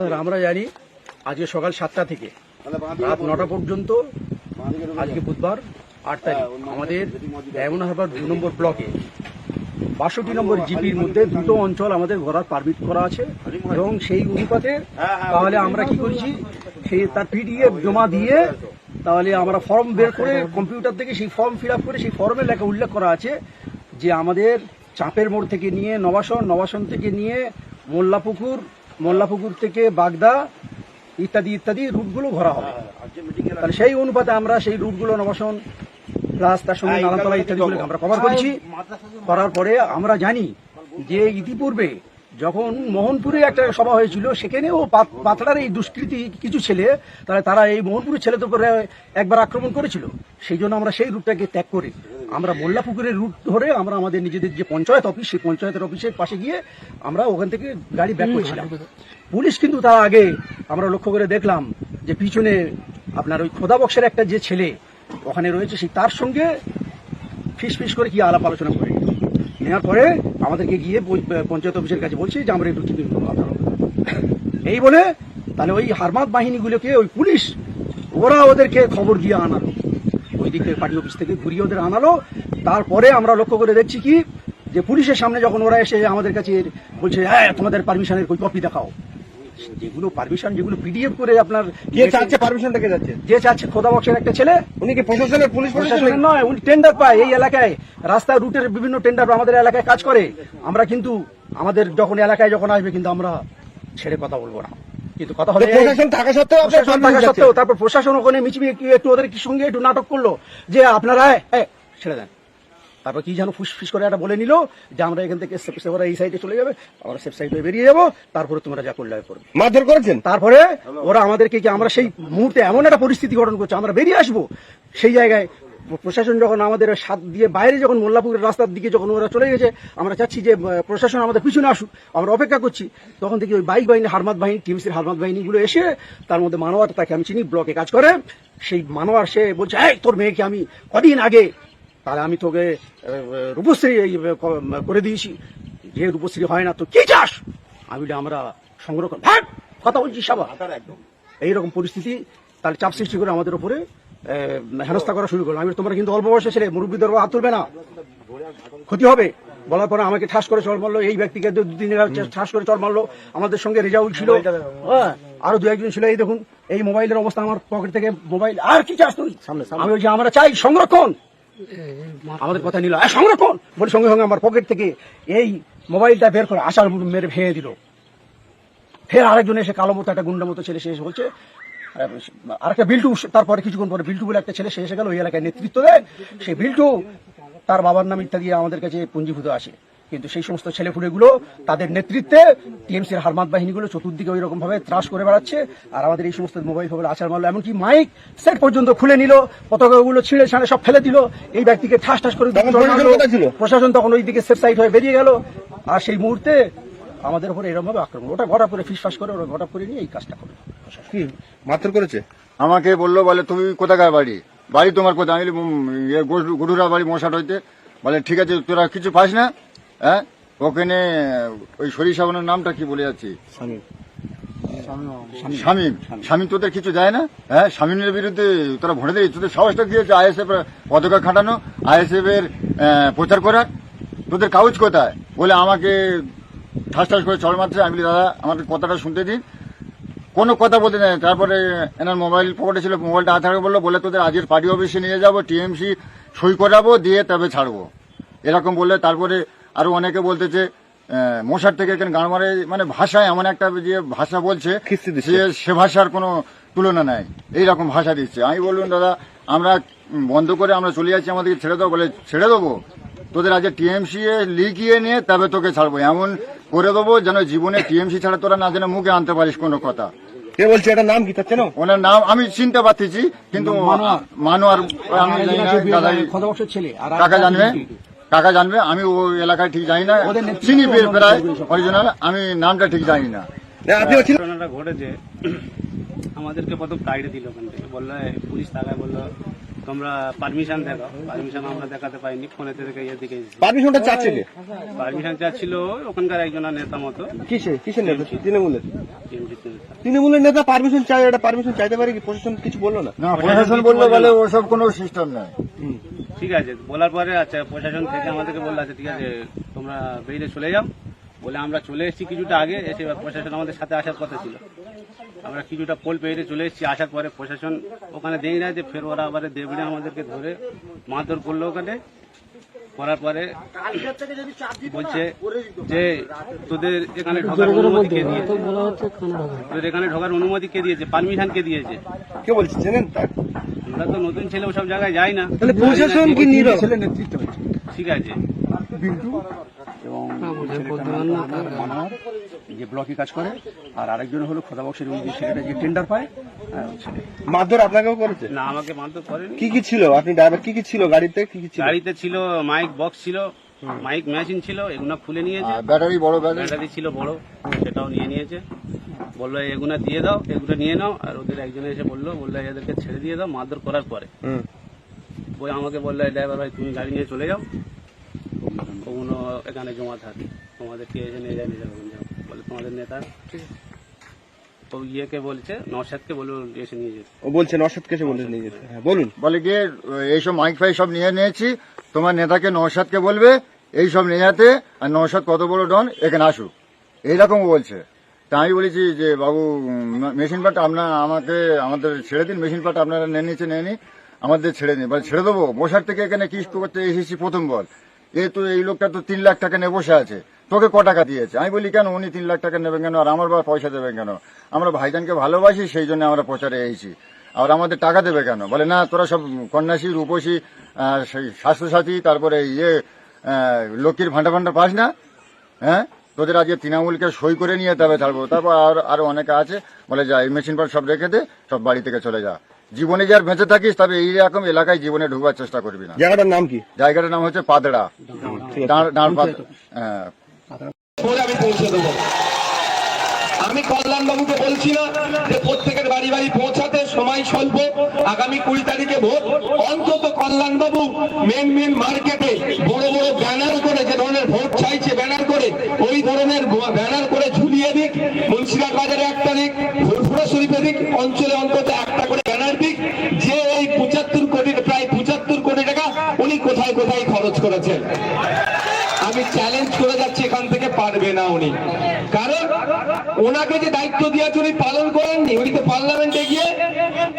আমরা জানি আজকে সকাল সাতটা থেকে রাত নটা পর্যন্ত আজকে বুধবার আট তারিখ। আমাদের ডায়মন্ড হারবার দু নম্বর ব্লকে বাষট্টি নম্বর জিপির মধ্যে দুটো অঞ্চল আমাদের ঘোরার পারমিট করা আছে এবং সেই অনুপাতে তাহলে আমরা কি করছি? সেই তার পিডিএফ জমা দিয়ে তাহলে আমরা ফর্ম বের করে কম্পিউটার থেকে সেই ফর্ম ফিল আপ করে সেই ফর্মে লেখা উল্লেখ করা আছে যে আমাদের চাপের মোড় থেকে নিয়ে নবাসন নবাসন থেকে নিয়ে মোল্লাপুকুর মোল্লাপুকুর থেকে বাগদা ইত্যাদি ইত্যাদি রুটগুলো ঘোরা হবে। তাহলে সেই অনুপাতে আমরা সেই রুটগুলো নবাসন প্লাস তার সঙ্গে নালাতলা ইত্যাদিগুলো আমরা কভার করেছি। করার পরে আমরা জানি যে ইতিপূর্বে যখন মোহনপুরে একটা সভা হয়েছিল সেখানেও পাত- পাতড়ার এই দুষ্কৃতি কিছু ছেলে তাহলে তারা এই মোহনপুরের ছেলেদের উপরে একবার আক্রমণ করেছিল সেই জন্য আমরা সেই রুটটাকে ত্যাগ করি, আমরা মোল্লাপুকুরের রুট ধরে আমরা আমাদের নিজেদের যে পঞ্চায়েত অফিস, সেই পঞ্চায়েতের অফিসের পাশে গিয়ে আমরা ওখান থেকে গাড়ি ব্যাক করেছিলাম পুলিশ কিন্তু তার আগে আমরা লক্ষ্য করে দেখলাম যে পিছনে আপনার ওই খোদা বক্সের একটা যে ছেলে ওখানে রয়েছে সেই তার সঙ্গে ফিস ফিস করে কি আলাপ আলোচনা করে। নেওয়ার পরে আমাদেরকে গিয়ে পঞ্চায়েত অফিসের কাছে বলছে যে, আমরা একটু কিন্তু কথা। এই বলে তাহলে ওই হারমাত বাহিনীগুলোকে ওই পুলিশ, ওরা ওদেরকে খবর দিয়ে আনালো। ওই দিক থেকে পার্টি অফিস থেকে ঘুরিয়ে ওদের আনালো। তারপরে আমরা লক্ষ্য করে দেখছি কি, যে পুলিশের সামনে যখন ওরা এসে আমাদের কাছে বলছে হ্যাঁ তোমাদের পারমিশনের কই কপি দেখাও। যেগুলো পারমিশন যেগুলো পিডিএফ করে আপনার কে চাচ্ছে পারমিশন থেকে যাচ্ছে। যে চাচ্ছে খোদা বক্সের একটা ছেলে উনি কি প্রশাসনের পুলিশ নয় উনি টেন্ডার পায় এই এলাকায়। রাস্তা রুটের বিভিন্ন টেন্ডার আমাদের এলাকায় কাজ করে। আমরা কিন্তু আমাদের যখন এলাকায় যখন আসবে কিন্তু আমরা ছেড়ে কথা বলব না। কিন্তু কথা হলে প্রশাসন থাকা সত্ত্বেও থাকা সত্ত্বেও তারপর প্রশাসন ওখানে মিচিমি একটু ওদের সঙ্গে একটু নাটক করল যে আপনারা ছেড়ে দেন। তারপর কি যেন ফুসফিস করে একটা বলে নিল যে আমরা এখান থেকে ওরা এই সাইডে চলে যাবে আমরা সেফ সাইডে বেরিয়ে যাব তারপরে তোমরা যা করলে করবে। মারধর করেছেন? তারপরে ওরা আমাদেরকে কি আমরা সেই মুহূর্তে এমন একটা পরিস্থিতি গঠন করছে আমরা বেরিয়ে আসব? সেই জায়গায় প্রশাসন যখন আমাদের সাত দিয়ে বাইরে যখন মোল্লাপুরের রাস্তার দিকে যখন ওরা চলে গেছে আমরা চাচ্ছি যে প্রশাসন আমাদের পিছনে আসুক আমরা অপেক্ষা করছি। তখন থেকে ওই বাইক বাহিনী হারমাত বাহিনী টিএমসির হারমাত বাহিনীগুলো এসে তার মধ্যে মানোয়ার তাকে আমি চিনি ব্লকে কাজ করে। সেই মানোয়ার সে বলছে এই তোর মেয়েকে আমি কদিন আগে তাহলে আমি তোকে রূপশ্রী এই, করে দিয়েছি। যে রূপশ্রী হয় না তো কি চাস? আমি আমরা সংরক্ষণ ভাগ কথা বলছি সবা এইরকম পরিস্থিতি তাহলে চাপ সৃষ্টি করে আমাদের উপরে হেনস্থা করা শুরু করল। আমি তোমরা কিন্তু অল্প বয়সে ছেলে মুরব্বীদের হাত তুলবে না। ক্ষতি হবে। বলার পরে আমাকে ঠাস করে চল মারলো এই ব্যক্তিকে দু দিন ঠাস করে চল মারলো। আমাদের সঙ্গে রেজাউল ছিল। হ্যাঁ আরও দু একজন ছিল এই দেখুন। এই মোবাইলের অবস্থা আমার পকেট থেকে মোবাইল আর কি চাস তুই? আমি বলছি আমরা চাই সংরক্ষণ। আমাদের কথা নিল। "এই, সংরক্ষণ বলে সঙ্গে সঙ্গে আমার পকেট থেকে এই মোবাইলটা বের করে আসার মেরে ভেঙে দিল। ফের আরেকজন এসে কালো মতো একটা গুন্ডা মতো ছেলে সে এসে বলছে আর একটা বিল্টু তারপরে কিছুক্ষণ পরে বিল্টু বলে একটা ছেলে সে এসে গেল ওই এলাকায় নেতৃত্ব দেয়। সেই বিল্টু তার বাবার নাম ইত্যাদি আমাদের কাছে পুঞ্জীভূত আসে কিন্তু সেই সমস্ত ছেলেপুলেগুলো তাদের নেতৃত্বে টিএমসির হারমাত বাহিনীগুলো চতুর্দিকে ওই রকম ভাবে ত্রাস করে বেড়াচ্ছে। আর আমাদের এই সমস্ত মোবাইল ফোবাইল আচার মারলো এমনকি মাইক সেট পর্যন্ত খুলে নিল পতাকাগুলো ছিঁড়ে ছাড়ে সব ফেলে দিল। এই ব্যক্তিকে ঠাস ঠাস করে প্রশাসন তখন ওই দিকে সেফ সাইড হয়ে বেরিয়ে গেল। আর সেই মুহূর্তে আমাদের উপরে এরকম ভাবে আক্রমণ ওটা ঘটা করে ফিসফাস করে ওরা ঘটা করে নিয়ে এই কাজটা করে কি মারধর করেছে? আমাকে বলল বলে তুমি কোথাকার বাড়ি? বাড়ি তোমার কোথায়? আমি ইয়ে, গরু- গরুরা বাড়ি মশাট হইতে। বলে ঠিক আছে তোরা কিছু পাস না? হ্যাঁ? ওখানে ওই বোনের নামটা কি বলে যাচ্ছি? শামীম। শামীম। তোদের কিছু যায় না? হ্যাঁ শামীমের বিরুদ্ধে তোরা ভোটে দিই তোদের সাহসটা কি হচ্ছে আইএসএফ পতাকা খাটানো আইএসএফ এর প্রচার করার। তোদের কাগজ কোথায়? বলে আমাকে ঠাস ঠাস করে চল মারছে। আমি দাদা আমাকে কথাটা শুনতে দিন। কোনো কথা বলতে নেই তারপরে এনার মোবাইল পকেটে ছিল মোবাইলটা হাতে বলল বলে তোদের আজকের পার্টি অফিসে নিয়ে যাব টিএমসি সই করাবো দিয়ে তবে ছাড়বো। এরকম বললে তারপরে আরও অনেকে বলতেছে মশার থেকে এখানে গান মারে মানে ভাষায় এমন একটা যে ভাষা বলছে সে ভাষার কোনো তুলনা নাই। এইরকম ভাষা দিচ্ছে। আমি বললাম দাদা আমরা বন্ধ করে আমরা চলে যাচ্ছি আমাদেরকে ছেড়ে দেবো বলে ছেড়ে দেবো? তোদের আজকে টিএমসি এ লিখিয়ে নিয়ে তবে তোকে ছাড়বো। এমন করে দেবো যেন জীবনে টিএমসি ছাড়া তোরা না যেন মুখে আনতে পারিস কোনো কথা। কে বলছে এটা নাম কি তার ওনার নাম আমি চিনতে পারতেছি কিন্তু মানোয়ার। আমি জানি না দাদা ছেলে। আর কাকা জানবে? কাকা জানবে আমি ওই এলাকায় ঠিক জানি না। চিনি প্রায় অরিজিনাল আমি নামটা ঠিক জানি না। ঘটনাটা ঘটেছে। আমাদেরকে প্রথম তাড়িয়ে দিল ওখান থেকে। বলল পুলিশ তাকায় বলল তোমরা পারমিশন দেখাও। পারমিশন আমরা দেখাতে পাইনি। ফোনে থেকে ইয়ে দিকে পারমিশনটা চাচ্ছে কে পারমিশন চাচ্ছিল ওখানকার একজন নেতা মতো। কিসে কিসের নেতা? তৃণমূলের। তৃণমূলের নেতা পারমিশন চাই এটা পারমিশন চাইতে পারে কি? প্রশাসন কিছু বলল না? না প্রশাসন বলল বলে ওসব কোনো সিস্টেম নাই। ঠিক আছে বলার পরে আচ্ছা প্রশাসন থেকে আমাদেরকে বলল আচ্ছা ঠিক আছে তোমরা বেরিয়ে চলে যাও। বলে আমরা চলে এসেছি কিছুটা আগে এসে প্রশাসন আমাদের সাথে আসার কথা ছিল। আমরা কিছুটা পোল পেরিয়ে চলে এসেছি আসার পরে প্রশাসন ওখানে দেই না যে ফের ওরা আবার দেবড়ে আমাদেরকে ধরে মারধর করল ওখানে। করার পরে বলছে যে তোদের এখানে ঢোকার অনুমতি কে দিয়েছে? তোদের এখানে ঢোকার। অনুমতি কে দিয়েছে? পারমিশন কে দিয়েছে? কে বলছে? তার? আমরা তো নতুন ছেলে ওসব জায়গায় যাই না। তাহলে প্রশাসন কি নীরব? ছেলে নেতৃত্ব ঠিক আছে। এবং হলো মনোহর, যে ব্লকে কাজ করে। আর আরেকজন হলো খোদাবক্সের ওই যে ছেলেটা যে টেন্ডার পায় হ্যাঁ, মারধর আপনাকেও করেছে? না আমাকে মারধর করেনি। কি কি ছিল? আপনি ড্রাইভার কি কি ছিল গাড়িতে? কি কি ছিল? গাড়িতে ছিল মাইক বক্স ছিল মাইক মেশিন ছিল এগুলো খুলে নিয়েছে। ব্যাটারি বড় ব্যাটারি ছিল বড় সেটাও নিয়ে নিয়েছে। বলল এগুলো দিয়ে দাও এগুলো নিয়ে নাও। আর ওদের একজন এসে বলল বলল এদেরকে ছেড়ে দিয়ে দাও মারধর করার পরে। ওই আমাকে বলল ড্রাইভার ভাই তুমি গাড়ি নিয়ে চলে যাও। ওগুলো এখানে জমা থাকে। তোমাদেরকে এসে নিয়ে যায় নিজের ওখানে যাও। বলে তোমাদের নেতা। তো ইয়েকে বলছে এসে নিয়ে যেতে। ও বলছে বলে নিয়ে যেতে। হ্যাঁ বলুন। বলে গিয়ে এইসব মাইক ফাইক সব নিয়ে নিয়েছি। তোমার নেতাকে নৌসাদকে বলবে এই সব নিয়ে যেতে। আর নৌসাদ কত বড় ডন এখানে আসুক। এইরকম বলছে। তা আমি বলেছি যে, বাবু মেশিন পাট আপনার আমাকে, আমাদের ছেড়ে দিন মেশিন পাট আপনারা নিয়ে নিচ্ছে নিয়ে আমাদের ছেড়ে দিন। বলে, ছেড়ে দেবো? বসার থেকে এখানে কিস্ত করতে এসেছি প্রথম বল। এ তো, এই লোকটা তো তিন লাখ টাকা নিয়ে বসে আছে। তোকে ক টাকা দিয়েছে? আমি বলি, কেন? উনি তিন লাখ টাকা নেবেন কেন? আর আমার বা পয়সা দেবেন কেন? আমরা ভাইজানকে ভালোবাসি, সেই জন্য আমরা প্রচারে এসেছি। আর আমাদের টাকা দেবে কেন? বলে, না, তোরা সব কন্যাশ্রী, রূপসী স্বাস্থ্যসাথী, তারপরে ইয়ে লক্ষ্মীর ভান্ডার ভান্ডার পাস না? হ্যাঁ? তোদের আজকে তৃণমূলকে সই করে নিয়ে তবে ছাড়বো। তারপর আর আরও অনেকে আছে। বলে যা এই মেশিন পাট সব রেখে দে সব বাড়ি থেকে চলে যা। জীবনে যার বেঁচে থাকিস তবে এইরকম এলাকায় জীবনে ঢুকবার চেষ্টা করবি না। জায়গাটার নাম কি? জায়গাটার নাম হচ্ছে পাদড়া। ডাঁড়- হ্যাঁ। আমি পৌঁছে দেবো। আমি কল্যাণ বাবুকে বলছি না যে প্রত্যেকের বাড়ি বাড়ি পৌঁছাতে সময় স্বল্প। আগামী কুড়ি তারিখে ভোট। অন্তত কল্যাণ বাবু মেন মেন মার্কেটে বড় বড় ব্যানার করে যে ধরনের ভোট চাইছে ব্যানার করে ওই ধরনের ব্যানার করে ঝুলিয়ে দিক মুন্সিরাট বাজারে একটা দিক ফুরফুরা শরীফে দিক অঞ্চলে অন্তত একটা করে ব্যানার দিক যে এই পঁচাত্তর কোটি প্রায় পঁচাত্তর কোটি টাকা উনি কোথায় কোথায় খরচ করেছেন আমি চ্যালেঞ্জ করে যাচ্ছি এখান পারবে না উনি। কারণ ওনাকে যে দায়িত্ব দিয়েছে উনি পালন করেননি। উনি তো পার্লামেন্টে গিয়ে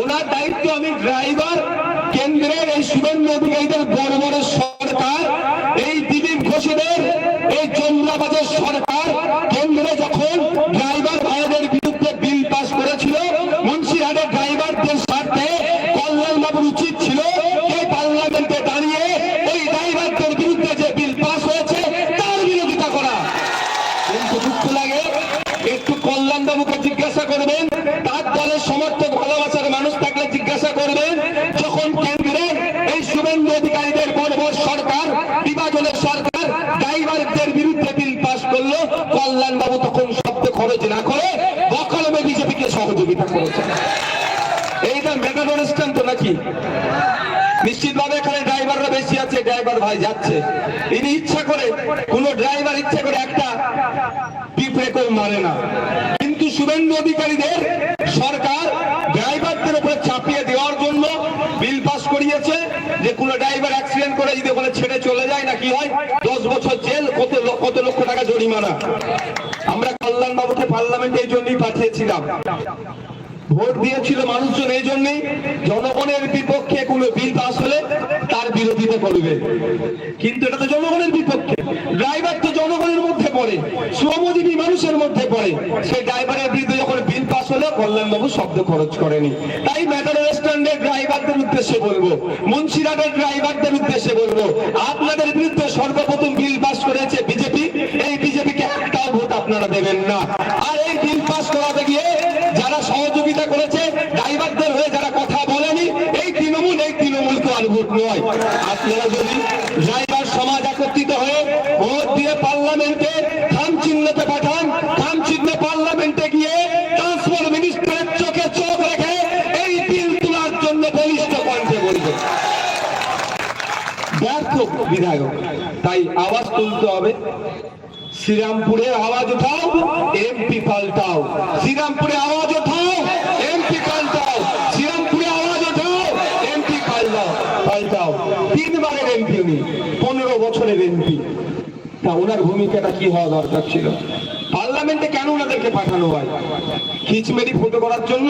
ওনার দায়িত্ব আমি ড্রাইভার কেন্দ্রের এই শুভেন্দু অধিকারীদের, বড় বড় সরকার, এই দিলীপ ঘোষেদের, এই চন্দ্রাবাজের সরকার কেন্দ্রে যখন ড্রাইভার ভাইদের বিরুদ্ধে বিল পাস করেছিল, মুন্সিরহাটের ড্রাইভারদের স্বার্থে কল্যাণ বাবুর উচিত ছিল এই পার্লামেন্টে দাঁড়িয়ে ওই ড্রাইভারদের বিরুদ্ধে যে বিল পাস হয়েছে তার বিরোধিতা করা কিন্তু দুঃখ লাগে একটু কল্যাণ বাবুকে জিজ্ঞাসা করবেন তার দলের সমর্থক ভালোবাসার মানুষ থাকলে জিজ্ঞাসা করবেন যখন কেন্দ্রে এই শুভেন্দু অধিকারীদের সরকার, বিভাজনের সরকার, ড্রাইভারদের বিরুদ্ধে বিল করল। কল্যাণ বাবু তখন শব্দ খরচ না করে বকলমে বিজেপিকে সহযোগিতা এইটা তো নাকি? নিশ্চিতভাবে এখানে ড্রাইভাররা বেশি আছে, ড্রাইভার ভাই যাচ্ছে। ইনি ইচ্ছা করে, কোন ড্রাইভার ইচ্ছা করে একটা পিঁপড়ে মারে না। কিন্তু শুভেন্দু অধিকারীদের সরকার ড্রাইভারদের উপরে চাপিয়ে দেওয়ার জন্য বিল পাস করিয়েছে যে কোন ড্রাইভার অ্যাক্সিডেন্ট করে যদি ওখানে ছেড়ে চলে যায় না, কি হয়? দশ বছর জেল, কত কত লক্ষ টাকা জরিমানা। আমরা কল্যাণ বাবুকে পার্লামেন্টে এই জন্যই পাঠিয়েছিলাম। ভোট দিয়েছিল মানুষজন এই জন্যই, জনগণের বিপক্ষে কোনো বিল পাস হলে তার বিরোধিতা করবে। কিন্তু এটা তো জনগণের বিপক্ষে। ড্রাইভার তো জনগণের মধ্যে পড়ে, শ্রমজীবী মানুষের মধ্যে পড়ে। সেই ড্রাইভারের বিরুদ্ধে যখন বিল পাস হলো কল্যাণবাবু শব্দ খরচ করেনি। তাই ম্যাটার স্ট্যান্ডের ড্রাইভারদের উদ্দেশ্যে বলব মুন্সিরাটের ড্রাইভারদের উদ্দেশ্যে বলব, আপনাদের বিরুদ্ধে সর্বপ্রথম বিল পাস করেছে বিজেপি, এই বিজেপিকে একটাও ভোট আপনারা দেবেন না। আর এই বিল পাস করাতে গিয়ে যারা সহযোগিতা করেছে, ড্রাইভারদের হয়ে যারা কথা বলেনি, এই তৃণমূল, এই তৃণমূলকে আর ভোট নয় আপনারা যদি ড্রাইভার সমাজ একত্রিত হয়ে ভোট দিয়ে পার্লামেন্টে খাম চিহ্নতে পাঠান খাম চিহ্ন পার্লামেন্টে গিয়ে ট্রান্সপোর্ট মিনিস্টারের চোখে চোখ রেখে এই বিল তোলার জন্য বলিষ্ঠ কণ্ঠে বলবে আওয়াজ হবে। শ্রীরামপুরে আওয়াজ উঠাও, এমপি পাল্টাও। শ্রীরামপুরে আওয়াজ উঠাও, এমপি পাল্টাও। শ্রীরামপুরে আওয়াজ উঠাও, এমপি পাল্টাও পাল্টাও। তিনবারের এমপি উনি, পনেরো বছরের এমপি। তা ওনার ভূমিকাটা কি হওয়া দরকার ছিল? পার্লামেন্টে কেন ওনাদেরকে পাঠানো হয়? খিচমেরি ফটো করার জন্য?